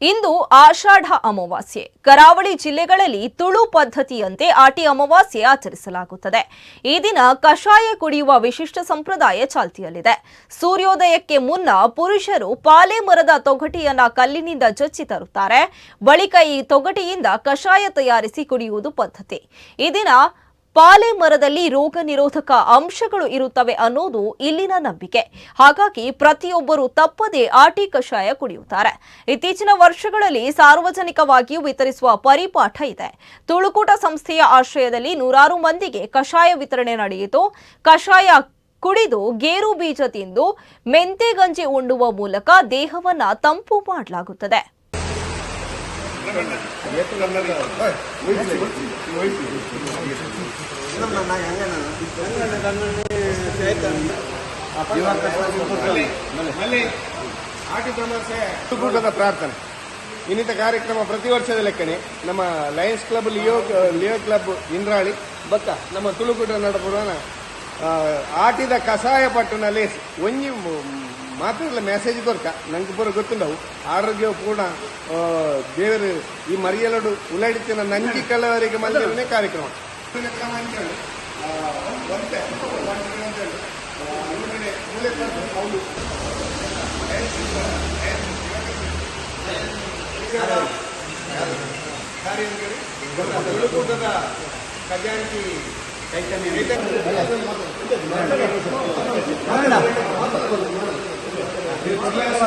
ಇಂದು ಆಷಾಢ ಅಮಾವಾಸ್ಯೆ. ಕರಾವಳಿ ಜಿಲ್ಲೆಗಳಲ್ಲಿ ತುಳು ಪದ್ಧತಿಯಂತೆ ಆಟಿ ಅಮಾವಾಸ್ಯೆ ಆಚರಿಸಲಾಗುತ್ತದೆ. ಈ ದಿನ ಕಷಾಯ ಕುಡಿಯುವ ವಿಶಿಷ್ಟ ಸಂಪ್ರದಾಯ ಚಾಲ್ತಿಯಲ್ಲಿದೆ. ಸೂರ್ಯೋದಯಕ್ಕೆ ಮುನ್ನ ಪುರುಷರು ಪಾಲೆ ಮರದ ತೊಗಟಿಯನ್ನ ಕಲ್ಲಿನಿಂದ ಜಚ್ಚಿ ತರುತ್ತಾರೆ. ಬಳಿಕ ಈ ತೊಗಟಿಯಿಂದ ಕಷಾಯ ತಯಾರಿಸಿ ಕುಡಿಯುವುದು ಪದ್ಧತಿ. ಈ ದಿನ ಪಾಲೆ ಮರದಲ್ಲಿ ರೋಗ ನಿರೋಧಕ ಅಂಶಗಳು ಇರುತ್ತವೆ ಅನ್ನೋದು ಇಲ್ಲಿನ ನಂಬಿಕೆ. ಹಾಗಾಗಿ ಪ್ರತಿಯೊಬ್ಬರು ತಪ್ಪದೇ ಆಟಿ ಕಷಾಯ ಕುಡಿಯುತ್ತಾರೆ. ಇತ್ತೀಚಿನ ವರ್ಷಗಳಲ್ಲಿ ಸಾರ್ವಜನಿಕವಾಗಿ ವಿತರಿಸುವ ಪರಿಪಾಠ ಇದೆ. ತುಳುಕೂಟ ಸಂಸ್ಥೆಯ ಆಶ್ರಯದಲ್ಲಿ ನೂರಾರು ಮಂದಿಗೆ ಕಷಾಯ ವಿತರಣೆ ನಡೆಯಿತು. ಕಷಾಯ ಕುಡಿದು ಗೇರು ಬೀಜ ತಿಂದು ಮೆಂತೆ ಗಂಜಿ ಉಂಡುವ ಮೂಲಕ ದೇಹವನ್ನ ತಂಪು ಮಾಡಲಾಗುತ್ತದೆ. ಅಲ್ಲಿ ಆಟಿ ಸಮಸ್ಯೆ ಕೂಟದ ಪ್ರಾರ್ಥನೆ. ಇನ್ನಿತ ಕಾರ್ಯಕ್ರಮ ಪ್ರತಿ ವರ್ಷದ ಲೆಕ್ಕನೆ. ನಮ್ಮ Lions Club Leo Leo club Indrali ಬಕ್ಕ ನಮ್ಮ ತುಳುಕುಟ ನಡಪುರನ ಆಟಿದ ಕಸಾಯ ಪಟ್ಟಣ ಲೇಸ್, ಒಂಜಿ ಮಾತ್ರ ಮೆಸೇಜ್ ದೊರಕ ನಂಗೆ ಬರೋ ಗೊತ್ತುಂಡವು ಆರೋಗ್ಯ ಪೂರ್ಣ ದೇವರು ಈ ಮರಿಯಲಡು ಉಲಾಡಿತಿನ ನಂಜಿ ಕಲವರಿಗೆ ಮಂದಿರನೇ ಕಾರ್ಯಕ್ರಮ. ಕ್ರಮ ಅಂತೇಳಿ